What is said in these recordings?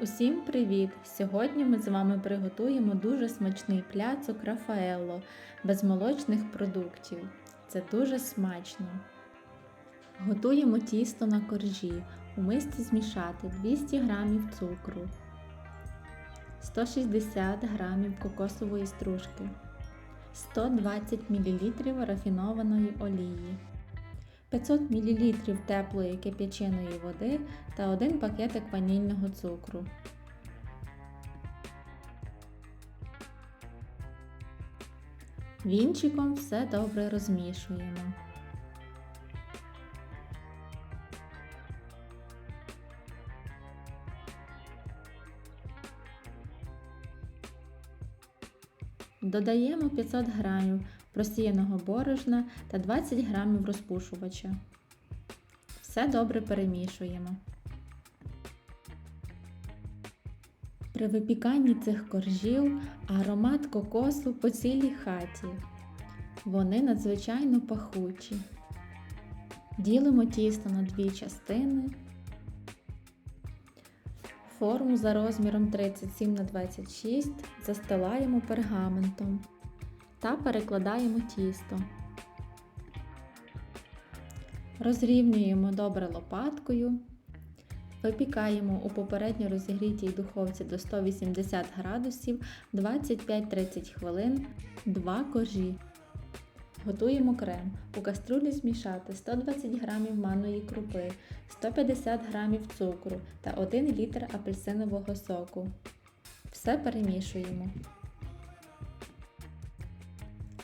Усім привіт! Сьогодні ми з вами приготуємо дуже смачний пляцок Рафаелло без молочних продуктів. Це дуже смачно. Готуємо тісто на коржі. У мисці змішати 200 г цукру, 160 г кокосової стружки, 120 мл рафінованої олії. 500 мл теплої кип'яченої води та 1 пакетик ванільного цукру. Вінчиком все добре розмішуємо. Додаємо 500 г просіяного борошна та 20 г розпушувача. Все добре перемішуємо. При випіканні цих коржів аромат кокосу по цілій хаті. Вони надзвичайно пахучі. Ділимо тісто на дві частини. Форму за розміром 37 на 26 застилаємо пергаментом та перекладаємо тісто. Розрівнюємо добре лопаткою. Випікаємо у попередньо розігрітій духовці до 180 градусів 25-30 хвилин 2 коржі. Готуємо крем. У каструлі змішати 120 г манної крупи, 150 г цукру та 1 літр апельсинового соку. Все перемішуємо.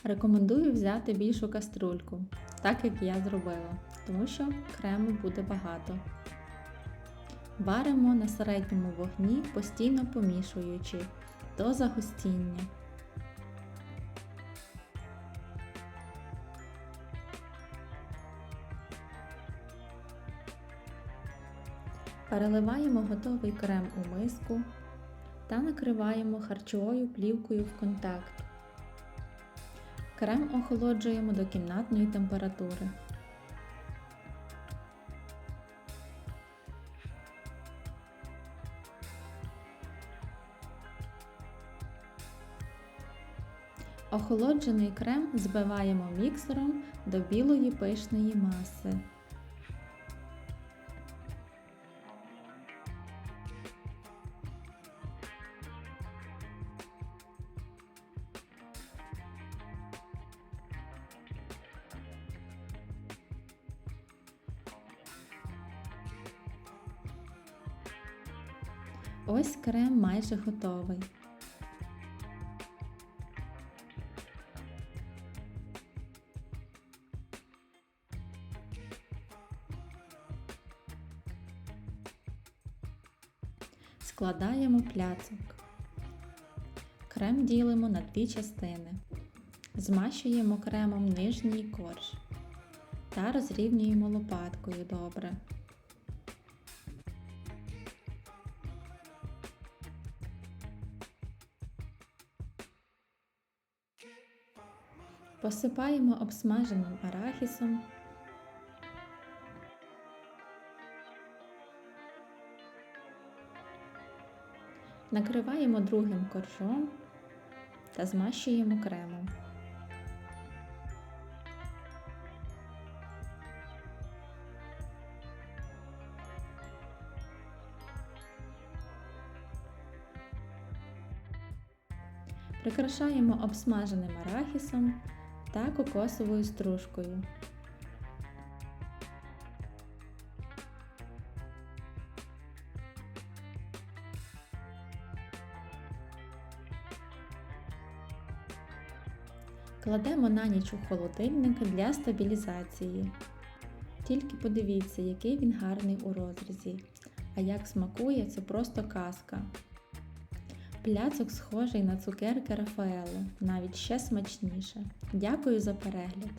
Рекомендую взяти більшу каструльку, так як я зробила, тому що крему буде багато. Варимо на середньому вогні, постійно помішуючи до загустіння. Переливаємо готовий крем у миску та накриваємо харчовою плівкою в контакт. Крем охолоджуємо до кімнатної температури. Охолоджений крем збиваємо міксером до білої пишної маси. Ось крем майже готовий. Складаємо пляцок. Крем ділимо на дві частини. Змащуємо кремом нижній корж та розрівнюємо лопаткою добре. Посипаємо обсмаженим арахісом. Накриваємо другим коржом та змащуємо кремом. Прикрашаємо обсмаженим арахісом та кокосовою стружкою. Кладемо на ніч у холодильник для стабілізації. Тільки подивіться, який він гарний у розрізі. А як смакує, це просто казка. Пляцок схожий на цукерки Рафаелло, навіть ще смачніше. Дякую за перегляд!